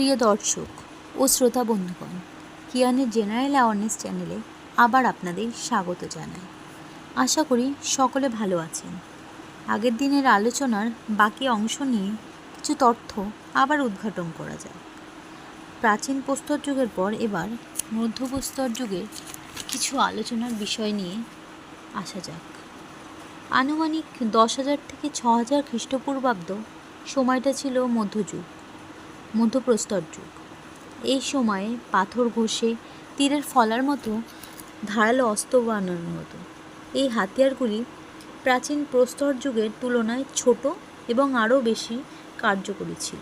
প্রিয় দর্শক ও শ্রোতা বন্ধুগণ কিয়ানের জেনারেল অ্যাওয়ারনেস চ্যানেলে আবার আপনাদের স্বাগত জানাই। আশা করি সকলে ভালো আছেন। আগের দিনের আলোচনার বাকি অংশ নিয়ে কিছু তথ্য আবার উদ্ঘাটন করা যায় প্রাচীন প্রস্তর যুগের পর এবার মধ্যপ্রস্তর যুগের কিছু আলোচনার বিষয় নিয়ে আসা যাক। আনুমানিক দশ হাজার থেকে ছ হাজার খ্রিস্টপূর্বাব্দ সময়টা ছিল মধ্যযুগ মধ্যপ্রস্তর যুগ। এই সময়ে পাথর ঘষে তীরের ফলার মতো ধারালো অস্ত্র বানানোর মতো। এই হাতিয়ারগুলি প্রাচীন প্রস্তর যুগের তুলনায় ছোট এবং আরও বেশি কার্যকরী ছিল।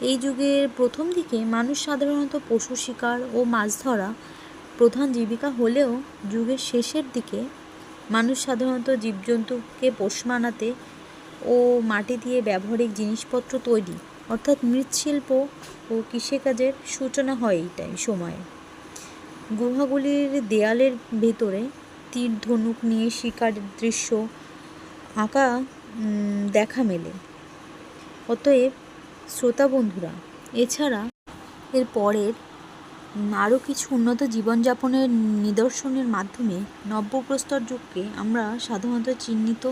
এই যুগের প্রথম দিকে মানুষ সাধারণত পশু শিকার ও মাছ ধরা প্রধান জীবিকা হলেও যুগের শেষের দিকে মানুষ সাধারণত জীবজন্তুকে পোষ মানাতে ও মাটি দিয়ে ব্যবহারিক জিনিসপত্র তৈরি অর্থাৎ মৃৎশিল্প ও কৃষিকাজের সূচনা হয় এই টাইম সময়ে। গুহাগুলির দেয়ালের ভেতরে তীর ধনুক নিয়ে শিকারের দৃশ্য আঁকা দেখা মেলে। অতএব শ্রোতা বন্ধুরা, এছাড়া এর পরের আরও কিছু উন্নত জীবনযাপনের নিদর্শনের মাধ্যমে নব্যপ্রস্তর যুগকে আমরা সাধারণত চিহ্নিত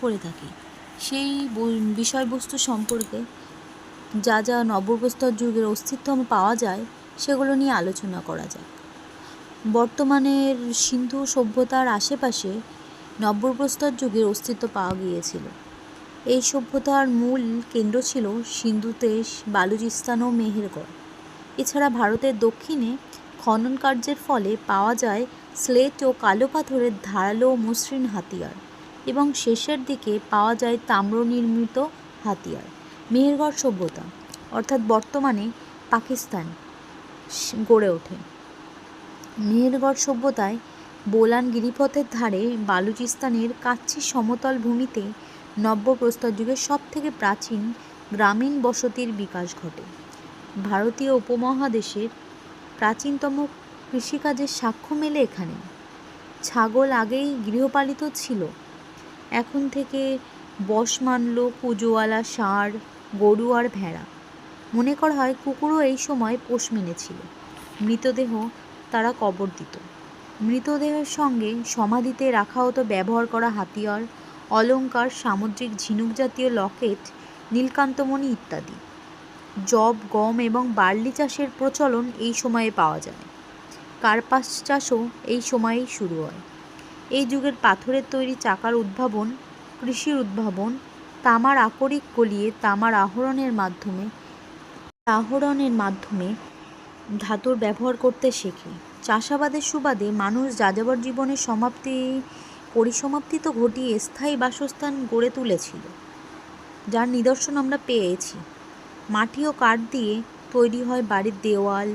করে থাকি। সেই বিষয়বস্তু সম্পর্কে যা যা নবপ্রস্তর যুগের অস্তিত্ব পাওয়া যায়, সেগুলো নিয়ে আলোচনা করা যায় বর্তমানের সিন্ধু সভ্যতার আশেপাশে নব্যপ্রস্তর যুগের অস্তিত্ব পাওয়া গিয়েছিল। এই সভ্যতার মূল কেন্দ্র ছিল সিন্ধু দেশ, বালুচিস্তান ও মেহেরগড়। এছাড়া ভারতের দক্ষিণে খনন কার্যের ফলে পাওয়া যায় স্লেট ও কালো পাথরের ধারালো ও মসৃণ হাতিয়ার এবং শেষের দিকে পাওয়া যায় তাম্র নির্মিত হাতিয়ার। মেহেরগড় সভ্যতা, অর্থাৎ বর্তমানে পাকিস্তান, গড়ে ওঠে। মেহেরগড় সভ্যতায় বোলান গিরিপথের ধারে বালুচিস্তানের কাচ্চি সমতল ভূমিতে নব্যপ্রস্তর যুগের সবথেকে প্রাচীন গ্রামীণ বসতির বিকাশ ঘটে। ভারতীয় উপমহাদেশের প্রাচীনতম কৃষিকাজের সাক্ষ্য মেলে এখানে। ছাগল আগেই গৃহপালিত ছিল, এখন থেকে বশ মানল পুজোওয়ালা ষাঁড় গরু আর ভেড়া। মনে করা হয় কুকুরও এই সময় পোষ মেনেছিল। মৃতদেহ তারা কবর দিত। মৃতদেহের সঙ্গে সমাধিতে রাখা হতো ব্যবহার করা হাতিয়ার অলঙ্কার সামুদ্রিক ঝিনুক জাতীয় লকেট, নীলকান্তমণি ইত্যাদি। জব, গম এবং বার্লি চাষের প্রচলন এই সময়ে পাওয়া যায়। কার্পাস চাষও এই সময়েই শুরু হয়। এই যুগের পাথরের তৈরি চাকার উদ্ভাবন, কৃষির উদ্ভাবন তামার আকরিক গলিয়ে তামার আহরণের মাধ্যমে আহরণের মাধ্যমে ধাতুর ব্যবহার করতে শেখে। চাষাবাদের সুবাদে মানুষ যাযাবর জীবনের সমাপ্তি, পরিসমাপ্তি তো ঘটিয়ে স্থায়ী বাসস্থান গড়ে তুলেছিল, যার নিদর্শন আমরা পেয়েছি। মাটি ও কাঠ দিয়ে তৈরি হয় বাড়ির দেওয়াল,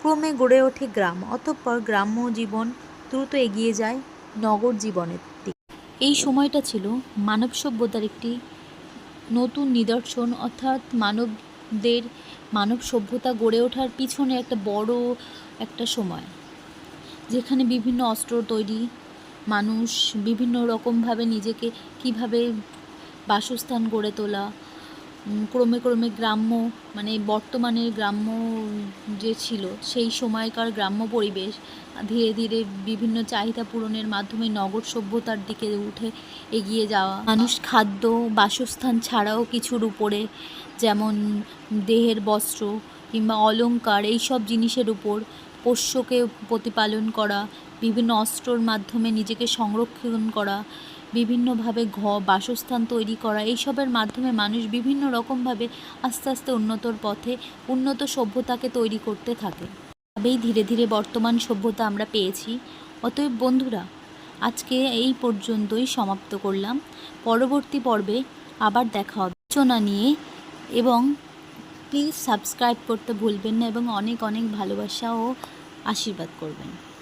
ক্রমে গড়ে ওঠে গ্রাম, অতঃপর গ্রাম্য জীবন দ্রুত এগিয়ে যায় নগর জীবনের দিকে। এই সময়টা ছিল মানব সভ্যতার একটি নতুন নিদর্শন অর্থাৎ মানবদের মানব সভ্যতা গড়ে ওঠার পিছনে একটা বড় একটা সময়, যেখানে বিভিন্ন অস্ত্র তৈরি, মানুষ বিভিন্ন রকমভাবে নিজেকে কীভাবে বাসস্থান গড়ে তোলা ক্রমে ক্রমে গ্রাম্য মানে বর্তমানের গ্রাম্য যে ছিল, সেই সময়কার গ্রাম্য পরিবেশ, ধীরে ধীরে বিভিন্ন চাহিদা পূরণের মাধ্যমে নগর সভ্যতার দিকে উঠে এগিয়ে যাওয়া। মানুষ খাদ্য, বাসস্থান ছাড়াও কিছুর উপরে, যেমন দেহের বস্ত্র কিংবা অলংকার, এইসব জিনিসের উপর পোষ্যকে প্রতিপালন করা, বিভিন্ন অস্ত্রর মাধ্যমে নিজেকে সংরক্ষণ করা বিভিন্নভাবে ঘ, বাসস্থান তৈরি করা, এইসবের মাধ্যমে মানুষ বিভিন্ন রকমভাবে আস্তে আস্তে উন্নতর পথে, উন্নত সভ্যতাকে তৈরি করতে থাকে। তবেই ধীরে ধীরে বর্তমান সভ্যতা আমরা পেয়েছি। অতএব বন্ধুরা, আজকে এই পর্যন্তই সমাপ্ত করলাম। পরবর্তী পর্বে আবার দেখা হবে। আলোচনা নিয়ে এবং প্লিজ সাবস্ক্রাইব করতে ভুলবেন না এবং অনেক অনেক ভালোবাসা ও আশীর্বাদ করবেন।